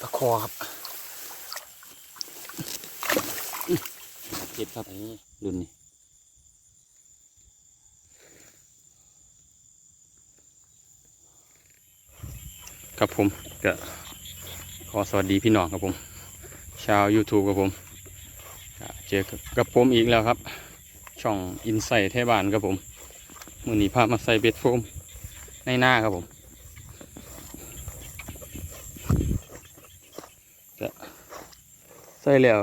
ปลาคอครับเจ็บครับไอ้รุ่นนี้ครับผมก็ขอสวัสดีพี่น้องครับผม ชาว YouTube ครับผมเจอกับผมอีกแล้วครับ ช่องอินไซต์เทบานครับผม มือนี้พามาใส่เบ็ดโฟมในหน้าครับผมจะ ใส่แล้ว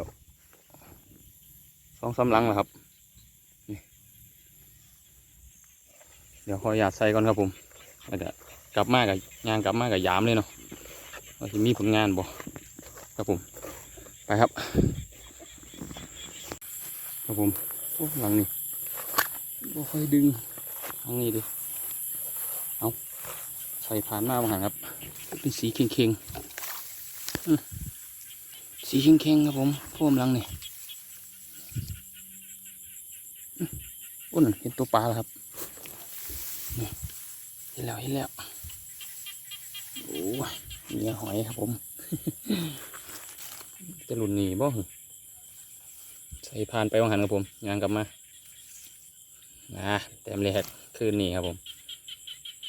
สองสามลังแล้วครับเดี๋ยวขออนุญาตใส่ก่อนครับผมแล้วจะกลับมากับงานกลับมากับยามเลยเนาะว่าจะมีผลงานบ่ครับผมไปครับ ครับผมโอ้หลังนี้บ่ค่อยดึงทางนี้ดิเอาใส่ผ่านหน้ามาหันครับ เป็นสีเข่งๆอื สีเข่งๆครับผมพ่วมหลังนี่อื้นเห็นตัวปลาแล้วครับนี่เห็นแล้วเห็นแล้วโอ้ยเนื้อหอยครับผม จะหลุนหนีบ่ใส่ผ่านไปวังหันครับผมยางกลับมานะเต็มเลยครับคืนนี้ครับผม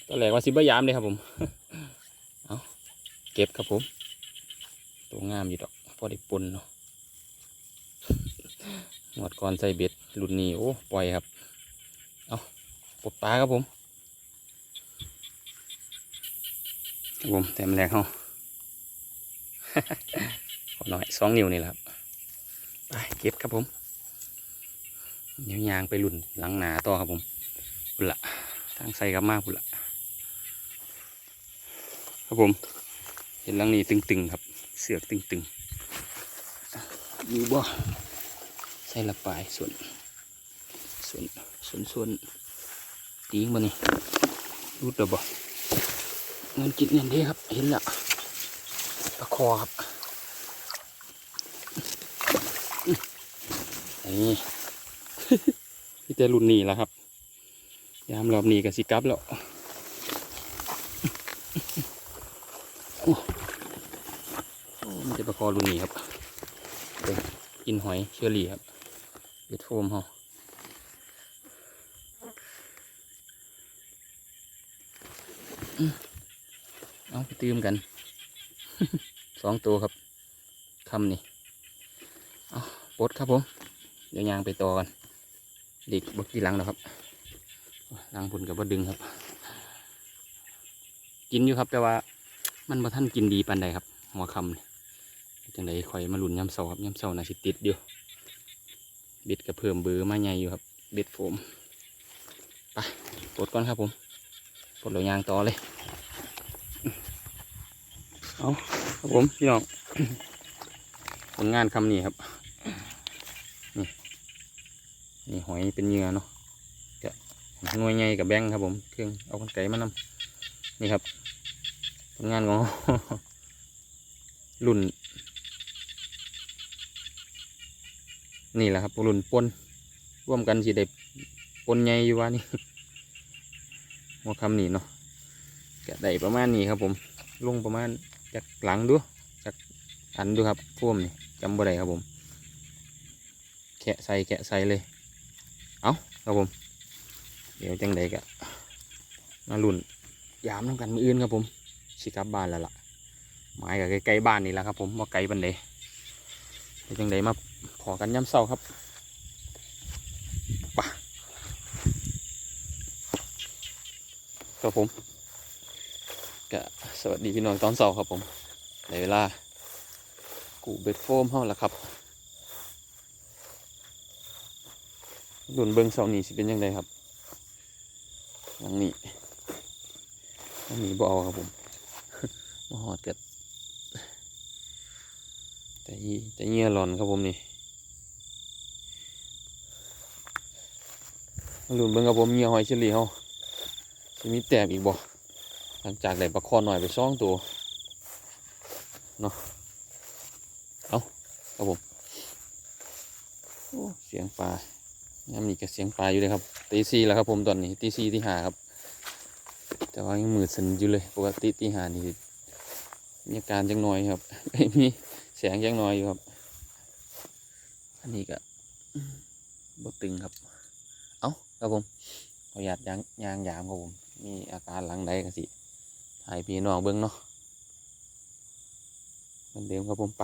ตอนแรกว่าสิบยามเลยครับผม เอาเก็บครับผม ตัวงามอยู่ดอก อได้ปนเนาะหมดก่อนใส่เบ็ดรุ่นนี้โอ้ปล่อยครับ เอาปลดปลาครับผมครับผมเต็มแรกเขาขอหน่อยสองนิ้วนี่แหละครับไปเก็บครับผมเดี๋ยวยางไปหลุ่นหลังหนาต่อครับผมพุ่นละทางใส่กับมากพุ่นละครับผมเห็นหลังนี้ตึงๆครับ เสือกตึงๆ อยู่บ่ใส่ละปลายส่วนส่วนส่วนส่วนตีงบ่นี่รูดแล้วบ่เงินกินเงินเด้ครับ เห็นละตะคอครับนี่พี่แต่รุ่นนี้แล้วครับ ยามรอบนี้กับสิกลับแล้วโอ้โอ้มันจะประคอรุ่นนี้ครับ กินหอยเชอรี่ครับเบ็ดโฟมเขาเอาไปตืมกัน สองตัวครับคำนี่เอาปดครับผม เดี๋ยวยางไปต่อกันเด็กบกกี่หลังแล้วครับหลังพุ่นกับว่าดึงครับ กินอยู่ครับแต่ว่ามันบ่ท่านกินดีปานใดครับ หัวคำนี่ จังไดคอยมาลุ่นย้ำเสาครับย้ำเสาน่าสิติดเดียวเบ็ดกระเพิ่มเบือมาใหญ่อยู่ครับ เบ็ดโฟมไปปลดก่อนครับผมปลดเรายางต่อเลยเอาครับผมพี่น้องผลงานคำนี้ครับ นี่นี่หอยเป็นเหยื่อเนาะจะหน่วยใหญ่กับแบงค์ครับผมเครื่องเอาคนไก่มานำนี่ครับผลงานของรุ่น นี่แหละครับรุ่นปนร่วมกันสิได้ปนใหญ่อยู่ว่านี่หัวคำนี่เนาะกะได้ประมาณนี้ครับผมลงประมาณจากหลังดูจากอันดูครับพ่วมนี่จำบ่ได้ครับผม แกะใส่แกะใส่เลย เอาครับผม เดี๋ยวจังใดกะมาลุ่นยามน้ำกันมืออื่นครับผมสิกลับบ้านแล้วล่ะหมายกับใกล้ๆบ้านนี่แหละครับผมว่าไกลบันไดเดี๋ยวจังใดมา พอกันย้ำเศร้าครับปะครับผมกะสวัสดีพี่น้องตอนเศร้าครับผมในเวลา กูเบ็ดโฟมห้องละครับดุนเบิงเสานี่สิเป็นยังไงครับหลังนี้หลังนี้บ่เอาครับผมมาหอดกัดแต่ยี่แต่เงี้ยหลอนครับผมนี่ มาดุนเบิ้งครับผมเงียหอยเฉลี่ยเขาจะมีแตกอีกบ่หลังจากได้ปลาคอหน่อยไปซ่องตัวเนาะเอาครับผมเสียงปลายามนี้ก็เสียงปลาอยู่เลยครับตีสี่แล้วครับผมตอนนี้ตีสี่ที่หาครับ แต่ว่ายังมืดสนอยู่เลยปกติตีห้านี่มีอาการจังหน่อยครับมีแสงจังหน่อยอยู่ครับ อันนี้ก็บตึงครับ ครับผมขออนุญาตยางยางยามครับผม มีอาการหลังใดกันสิถ่ายพี่น้องเบิ้องเนาะเหมือนเดิมครับผมไป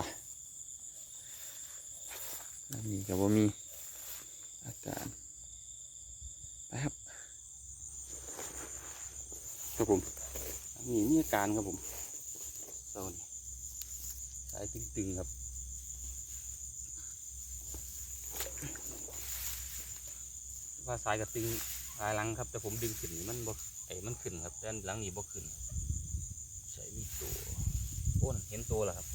อันนี้ก็บ่มีอาการไปครับครับผมอันนี้มีอาการครับผมโซนสายตึงๆครับ ว่าสายกับตึงสายหลังครับ แต่ผมดึงขึ้นมันบ่ไอ้มันขึ้นครับแต่อันหลังนี่บ่ขึ้นใส่มีตัวโอ้นเห็นตัวแล้วครับ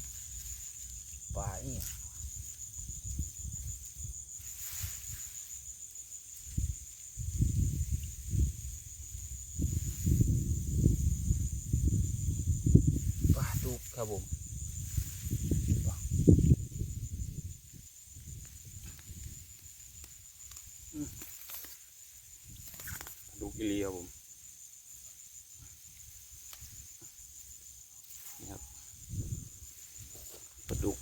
ปลานี่ปลาดุกครับผมปลาดุกอีเลียครับผมนี่ครับปลาดุก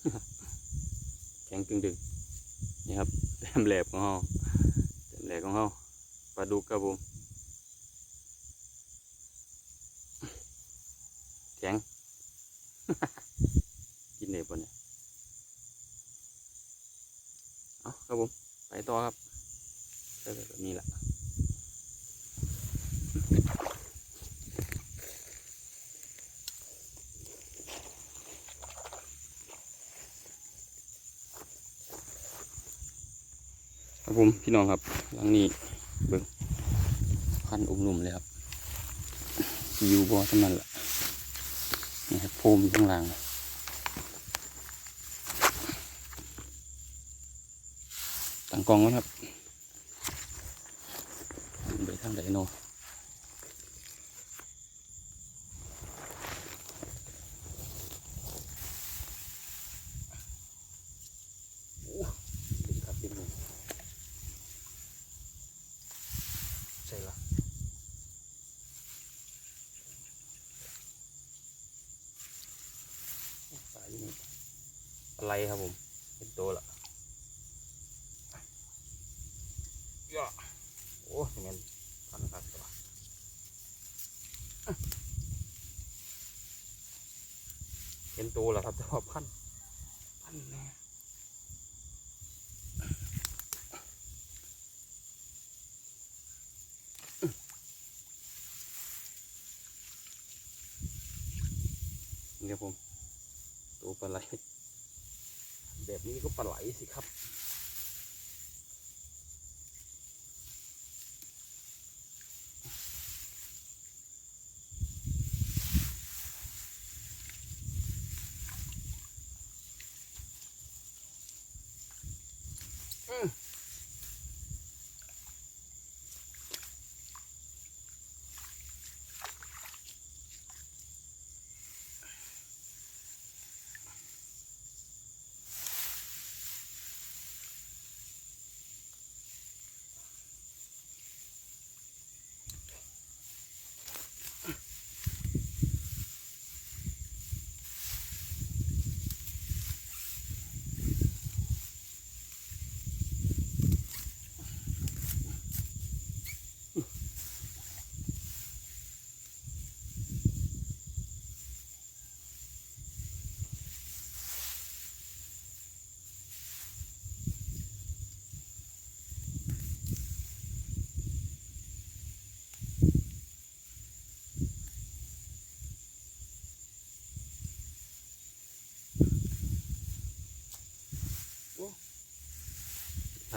แข็งตึงดึงนี่ครับแต้มแหลบของเขาแต้มแหลบของเขาปลาดุกครับผมแข็ง กินเน็บปะเนี่ยเอาครับผมไปต่อครับเจอแบบนี้แหละ ครับผมพี่น้องครับหลังนี้เบิ้งพันอุ้มหนุ่มเลยครับอยู่บ่เท่านั้นแหละนี่ครับโพมอยู่ข้างล่างตั้งกองแล้วครับไปทางไหนเนโอ้ดึงครับดึงเลยใช่ละ สายนี่ อะไรครับผม เป็นตัวละย่าโอ้ยเงินพันครับตัวเห็นตัวแล้วครับแต่ว่าพันพันแน่นี่ครับผม ตัวปลาไหลแบบนี้ก็ปลาไหลสิครับ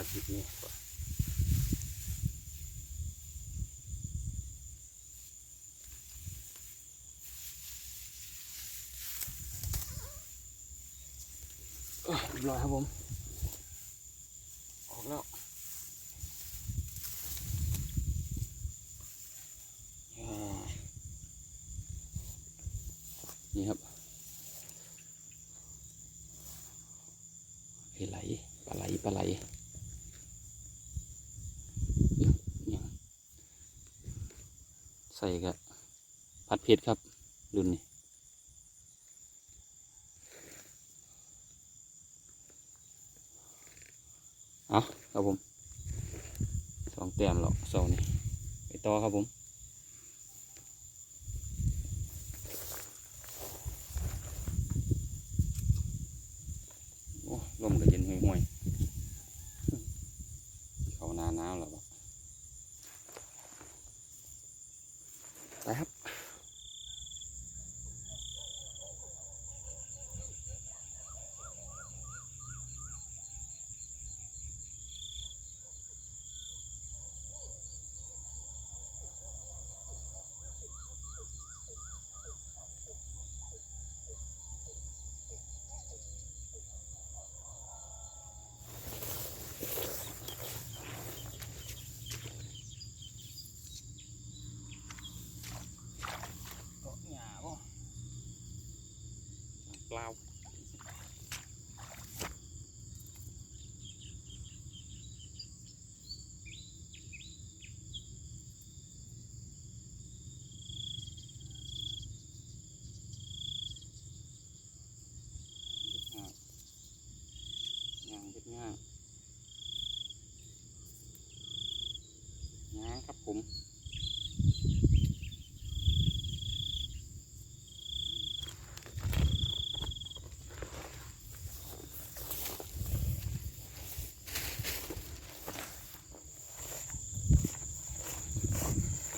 ถ้าคลิปนี้ก่อนเอ้ยเรียบร้อยครับผม ออกแล้วอ่านี่ครับเฮ้ยไหลปลาไหลปลาไหล เนี่ย ส่กับ เพชรครับรุ่นนี้เอาครับผมสองแต้มหรอกสองนี่ไปต่อครับผม โอ้ลมก็เย็นห่วยๆ เขาหนาหนาวแล้วบ่ไปครับ เกาะหญ้าบ่เปล่าย่างเฮ็ดย่างย่างครับผม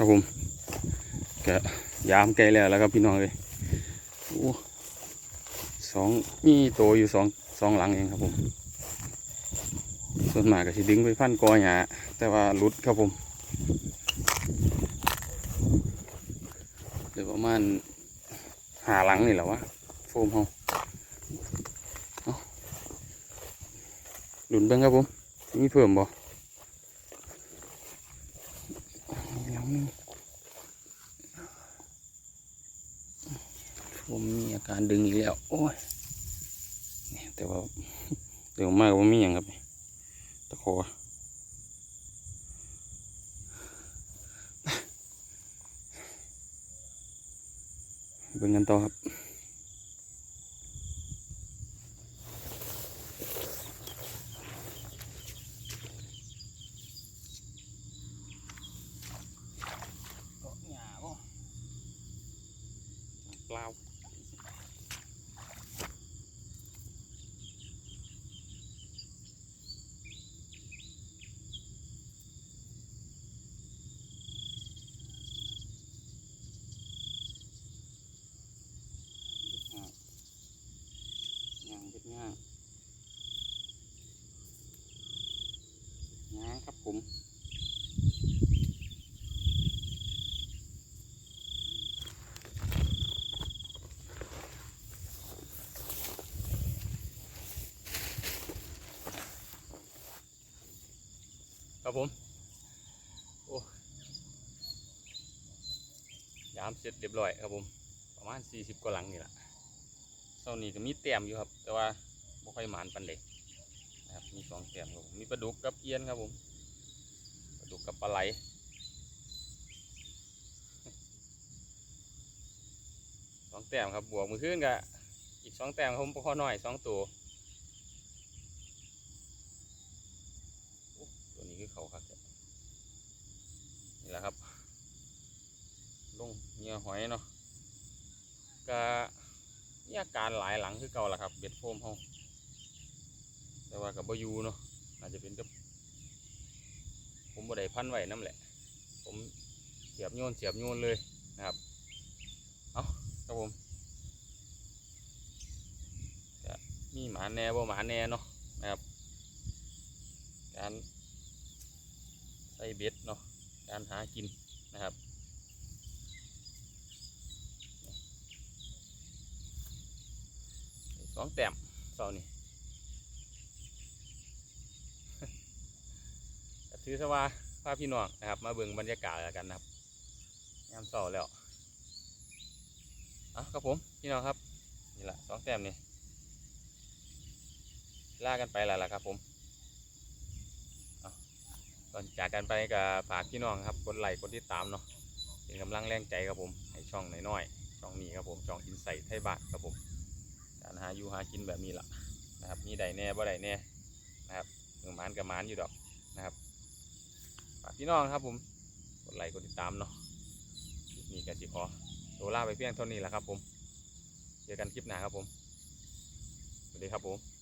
ครับผมแกะยามไกลแล้วแล้วครับพี่น้องเลยโอ้สองมีโตอยู่สองสองหลังเองครับผม ส่วนมากก็สิดึงไปพันกอหยาแต่ว่าหลุดครับผมเดี๋ยวประมาณหาหลังนี่แหละวะโฟมเฮาเอาหลุนเบิ้งครับผมมีเพิ่มบ่ หลังห นึงผมมีอาการดึงอีกแล้ว โอ้ยนี่แต่ว่าเดี๋ยวมากว่ามีอย่างครับตะโคเบิ่งกันต่อครับ เกาะหญ้าบ่เปล่าย่างเฮ็ดย่างย่างครับ ผม ครับผม โอ้ยามเสร็จเรียบร้อยครับผม ประมาณสี่สิบกว่าหลังนี่แหละเช้านี้ก็มีเตรียมอยู่ครับ แต่ว่าบ่ค่อยหมานปันเด็กนะครับมีสองเตรียมครับผมมีปลาดุกกับเอียนครับผม ปลาดุกกับปลาไหล สองแต้มครับ บวกมือขึ้นกับอีกสองแต้มครับผมปลาข้อน้อยสองตัวตัวนี้คือเขาครับนี่แหละครับ ลงเงียหอยเนาะก็มีอาการหลายหลังคือเก่าแหละครับ เบ็ดโฟมเฮาแต่ว่ากับบอยูเนาะอาจจะเป็นกับ ผมบ่ได้พันไว้น้ำแหละ ผมเสียบโยนเสียบโยนเลยนะครับเอาครับผมมีหมาแน่บ่หมาแน่เนาะนะครับ การใส่เบ็ดเนาะการหากินนะครับสองแต้มเสานี่ ถือซะว่าพาพี่น้องนะครับ มาเบิ่งบรรยากาศแล้วกันนะครับยามเสาแล้วเอาครับผมพี่น้องครับนี่แหละสองแต้มนี่ลากันไปแล้วล่ะครับผมก่อนจากกันไปก็ฝากพี่น้องครับกดไลค์กดติดตามเนาะเป็นกำลังแรงใจครับผมให้ช่องน้อยๆช่องนี้ครับผมช่องอินไซต์ไทยบานครับผมการหาอยู่หากินแบบนี้ล่ะนะครับมีใดแน่บ่ใดแน่นะครับมือหมานกับหมานอยู่ดอกนะครับ พี่น้องครับผมกดไลค์กดติดตามเนาะนี่กันสิขอตัวลาไปเพียงเท่านี้แหละครับผม เจอกันคลิปหน้าครับผม สวัสดีครับผม